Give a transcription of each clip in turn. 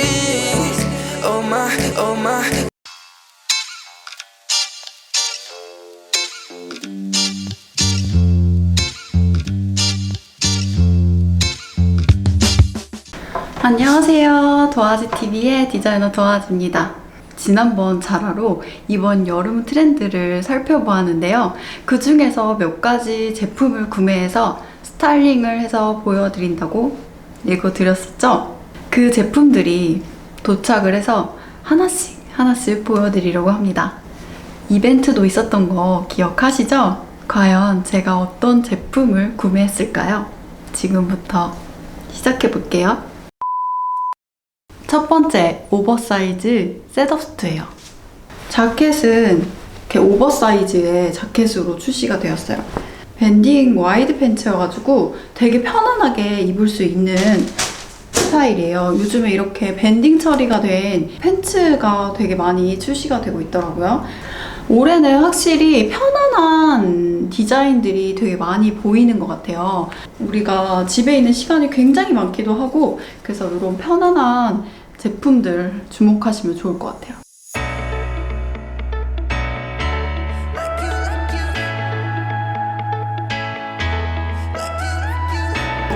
wasting. Oh my, oh my. 안녕하세요. 도화지TV의 디자이너 도화지입니다. 지난번 자라로 이번 여름 트렌드를 살펴보았는데요. 그 중에서 몇 가지 제품을 구매해서 스타일링을 해서 보여드린다고 읽어드렸었죠? 그 제품들이 도착을 해서 하나씩 하나씩 보여드리려고 합니다. 이벤트도 있었던 거 기억하시죠? 과연 제가 어떤 제품을 구매했을까요? 지금부터 시작해 볼게요. 첫 번째 오버사이즈 셋업스트예요. 자켓은 이렇게 오버사이즈의 자켓으로 출시가 되었어요. 밴딩 와이드 팬츠여가지고 되게 편안하게 입을 수 있는 스타일이에요. 요즘에 이렇게 밴딩 처리가 된 팬츠가 되게 많이 출시가 되고 있더라고요. 올해는 확실히 편안한 디자인들이 되게 많이 보이는 것 같아요. 우리가 집에 있는 시간이 굉장히 많기도 하고, 그래서 이런 편안한 제품들 주목하시면 좋을 것 같아요.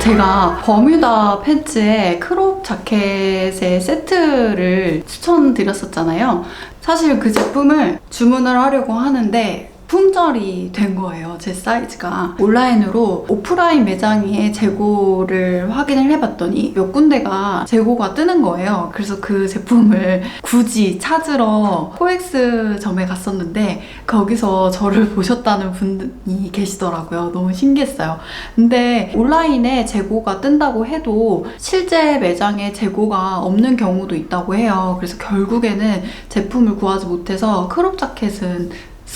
제가 버뮤다 팬츠에 크롭 자켓의 세트를 추천드렸었잖아요. 사실 그 제품을 주문을 하려고 하는데 품절이 된 거예요. 제 사이즈가. 온라인으로 오프라인 매장에 재고를 확인을 해봤더니 몇 군데가 재고가 뜨는 거예요. 그래서 그 제품을 굳이 찾으러 코엑스점에 갔었는데 거기서 저를 보셨다는 분이 계시더라고요. 너무 신기했어요. 근데 온라인에 재고가 뜬다고 해도 실제 매장에 재고가 없는 경우도 있다고 해요. 그래서 결국에는 제품을 구하지 못해서 크롭 자켓은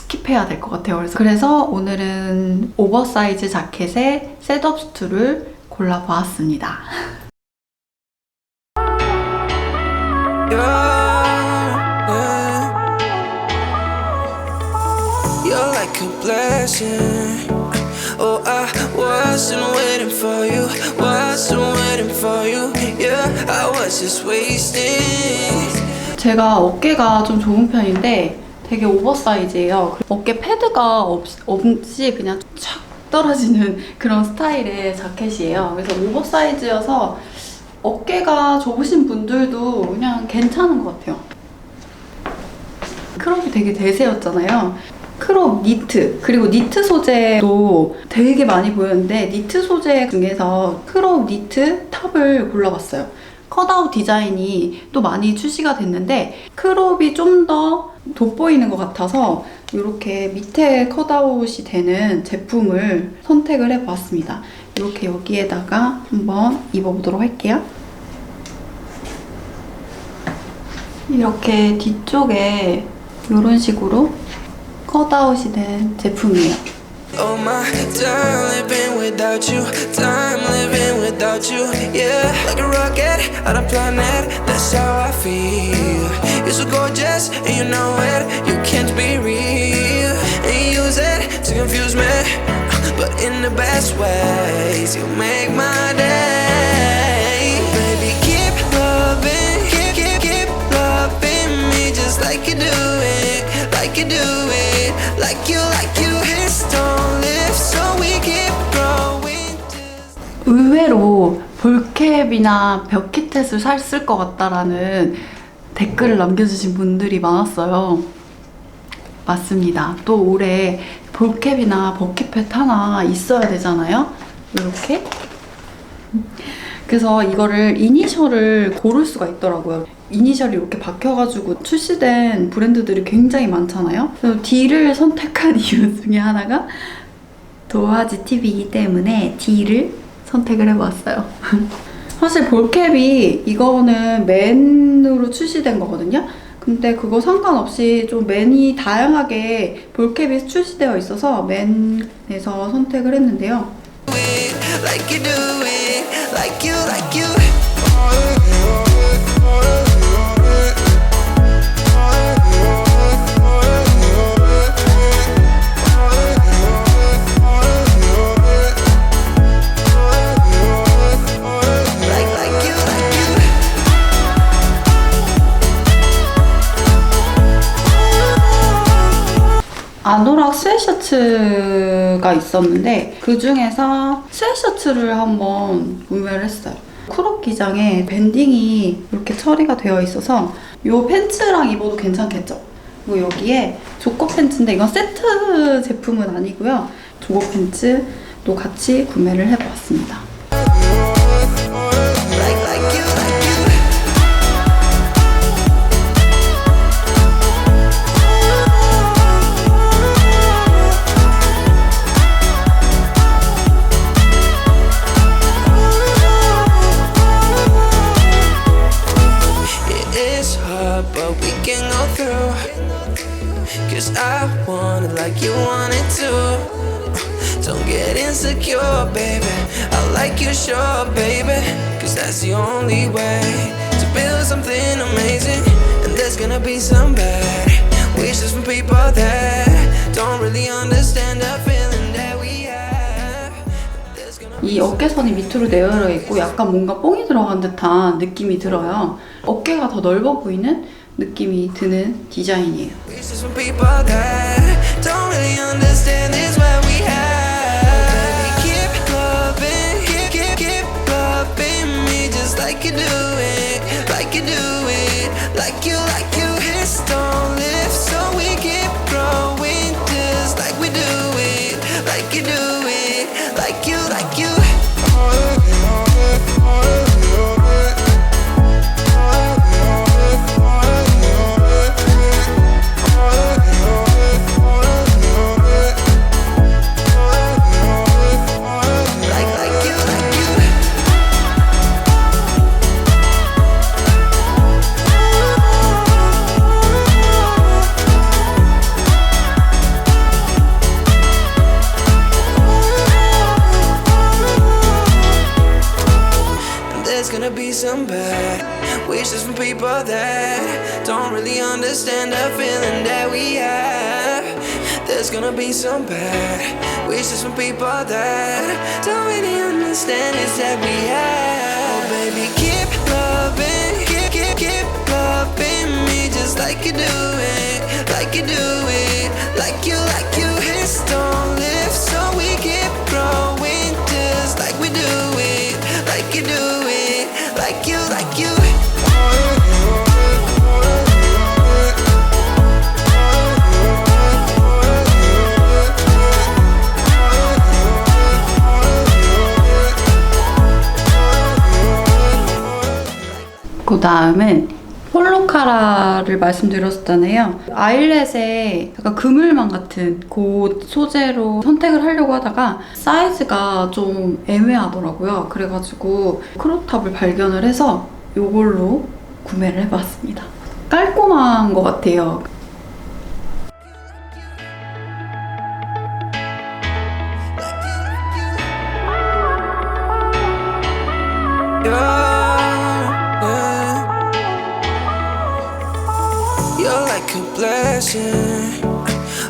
스킵해야 될 것 같아요. 그래서, 그래서 오늘은 오버사이즈 자켓에 셋업 스투를 골라보았습니다. Oh. 제가 어깨가 좀 좋은 편인데 되게 오버사이즈예요. 어깨 패드가 없, 없이 그냥 촥 떨어지는 그런 스타일의 자켓이에요. 그래서 오버사이즈여서 어깨가 좁으신 분들도 그냥 괜찮은 것 같아요. 크롭이 되게 대세였잖아요. 크롭 니트 그리고 니트 소재도 되게 많이 보였는데 니트 소재 중에서 크롭 니트 탑을 골라봤어요. 컷아웃 디자인이 또 많이 출시가 됐는데 크롭이 좀 더 돋보이는 것 같아서 이렇게 밑에 컷아웃이 되는 제품을 선택을 해보았습니다. 이렇게 여기에다가 한번 입어보도록 할게요. 이렇게 뒤쪽에 이런 식으로 컷아웃이 된 제품이에요. Oh my, time living without you, time living without you. Yeah, like a rocket on a planet, that's how I feel. You're so gorgeous, and you know it, you can't be real. And you use it to confuse me, but in the best ways, you make my day. Baby, keep loving, keep, keep, keep loving me just like you do it, like you do it, 캡이나 벽키텟을 샀을 것 같다라는 댓글을 남겨주신 분들이 많았어요. 맞습니다. 또 올해 볼캡이나 버킷팻 하나 있어야 되잖아요. 이렇게. 그래서 이거를 이니셜을 고를 수가 있더라고요. 이니셜이 이렇게 박혀가지고 출시된 브랜드들이 굉장히 많잖아요. 그래서 D를 선택한 이유 중에 하나가 도화지 TV이기 때문에 D를 선택을 해보았어요. 사실 볼캡이 이거는 맨으로 출시된 거거든요. 근데 그거 상관없이 좀 맨이 다양하게 볼캡이 출시되어 있어서 맨에서 선택을 했는데요. 아노락 스웨셔츠가 있었는데 그 중에서 스웨셔츠를 한번 구매를 했어요. 크롭 기장에 밴딩이 이렇게 처리가 되어 있어서 이 팬츠랑 입어도 괜찮겠죠? 그리고 여기에 조거 팬츠인데 이건 세트 제품은 아니고요. 조거 팬츠도 같이 구매를 해보았습니다. That's the only way to build something amazing. And there's gonna be some bad wishes from people that don't really understand the feeling that we have. There's gonna 이 어깨선이 밑으로 내려져 있고 약간 뭔가 뽕이 들어간 듯한 느낌이 들어요. 어깨가 더 넓어 보이는 느낌이 드는 디자인이에요. Wishes from people that don't really understand this what we have. Like you do it, like you do it, like you, like you. Don't so we keep growing just like we do it, like you do Some bad wishes from people that don't really understand it's that we have. Oh, baby, keep loving, keep, keep, keep loving me just like you do it, like you do 그 다음은 폴로카라를 말씀드렸잖아요. 아일렛에 약간 그물망 같은 그 소재로 선택을 하려고 하다가 사이즈가 좀 애매하더라고요. 그래가지고 크롭탑을 발견을 해서 이걸로 구매를 해봤습니다. 깔끔한 것 같아요. Yeah, blessing.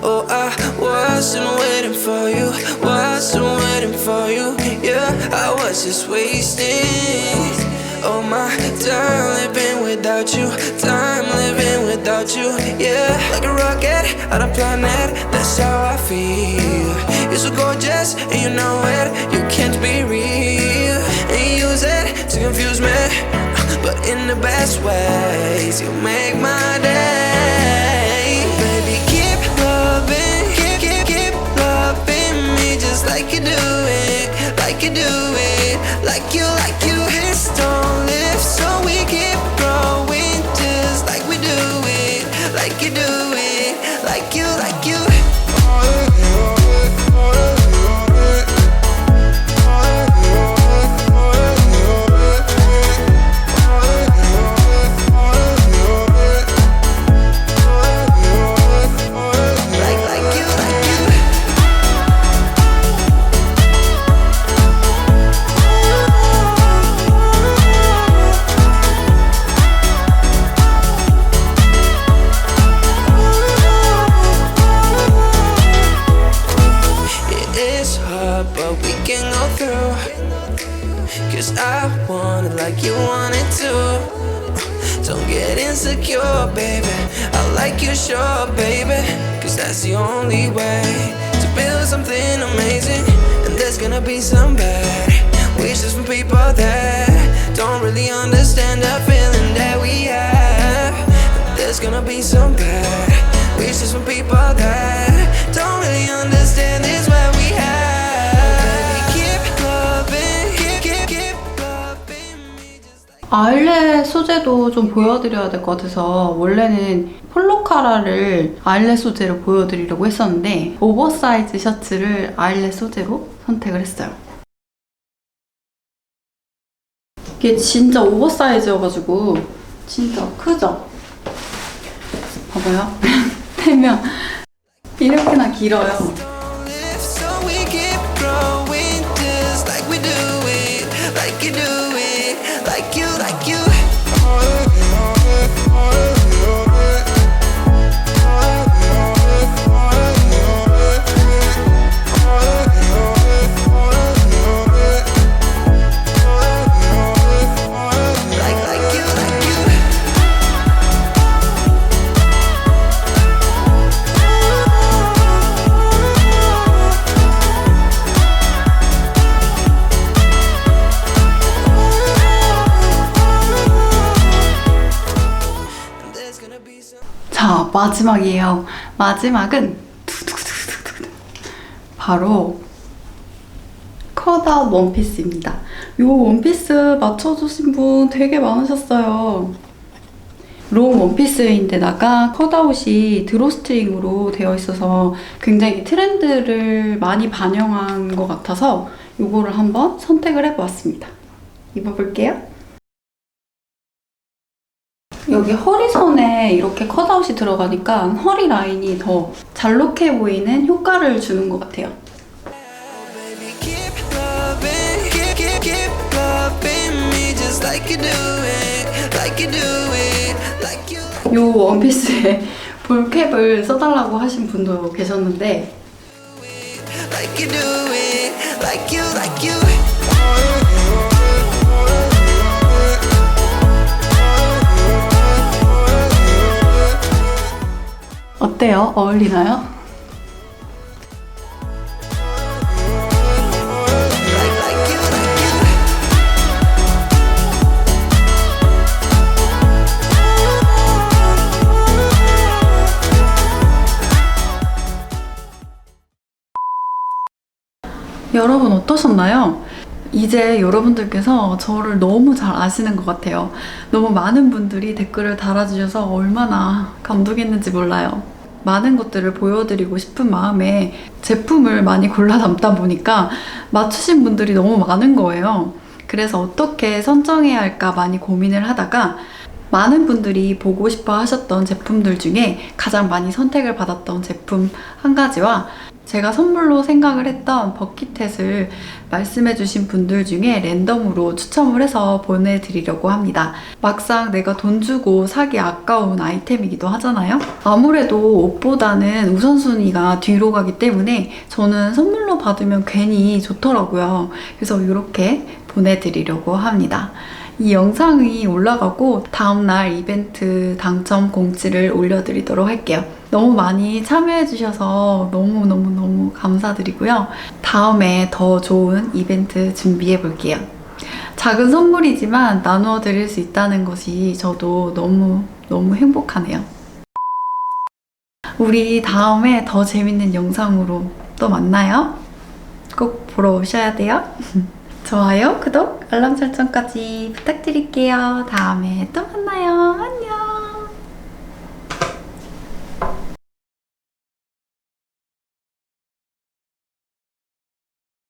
Oh, I wasn't waiting for you, wasn't waiting for you. Yeah, I was just wasting. Oh my time living without you, time living without you. Yeah, like a rocket on a planet, that's how I feel. You're so gorgeous, and you know it, you can't be real. And you use it to confuse me, but in the best ways. You make my day. Like you do it, like you do it, like you, like you. Hips don't lift, so we keep growing just like we do it, like you do it, like you, like you. Sure, baby. Cause that's That's the only way to build something amazing. And there's gonna be some bad wishes from people that don't really understand the feeling that we have. And there's gonna be some bad wishes from people that 아일렛 소재도 좀 보여드려야 될 것 같아서 원래는 폴로카라를 아일렛 소재로 보여드리려고 했었는데 오버사이즈 셔츠를 아일렛 소재로 선택을 했어요. 이게 진짜 오버사이즈여가지고 진짜 크죠? 봐봐요. 되면 이렇게나 길어요. 마지막이에요. 마지막은. 바로 컷아웃 원피스입니다. 이 원피스 맞춰주신 분 되게 많으셨어요. 롱 원피스인데다가 컷아웃이 드로스트링으로 되어 있어서 굉장히 트렌드를 많이 반영한 것 같아서 이거를 한번 선택을 해보았습니다. 입어볼게요. 여기 허리선에 이렇게 컷아웃이 들어가니까 허리 라인이 더 잘록해 보이는 효과를 주는 것 같아요. 이 원피스에 볼캡을 써달라고 하신 분도 계셨는데 어때요? 어울리나요? 여러분 어떠셨나요? 이제 여러분들께서 저를 너무 잘 아시는 것 같아요. 너무 많은 분들이 댓글을 달아주셔서 얼마나 감동했는지 몰라요. 많은 것들을 보여드리고 싶은 마음에 제품을 많이 골라 담다 보니까 맞추신 분들이 너무 많은 거예요. 그래서 어떻게 선정해야 할까 많이 고민을 하다가 많은 분들이 보고 싶어 하셨던 제품들 중에 가장 많이 선택을 받았던 제품 한 가지와 제가 선물로 생각을 했던 버킷햇을 말씀해주신 분들 중에 랜덤으로 추첨을 해서 보내드리려고 합니다. 막상 내가 돈 주고 사기 아까운 아이템이기도 하잖아요. 아무래도 옷보다는 우선순위가 뒤로 가기 때문에 저는 선물로 받으면 괜히 좋더라고요. 그래서 이렇게 보내드리려고 합니다. 이 영상이 올라가고 다음날 이벤트 당첨 공지를 올려드리도록 할게요. 너무 많이 참여해주셔서 너무너무너무 감사드리고요. 다음에 더 좋은 이벤트 준비해 볼게요. 작은 선물이지만 나누어 드릴 수 있다는 것이 저도 너무 너무 행복하네요. 우리 다음에 더 재밌는 영상으로 또 만나요. 꼭 보러 오셔야 돼요. 좋아요, 구독, 알람 설정까지 부탁드릴게요. 다음에 또 만나요. 안녕.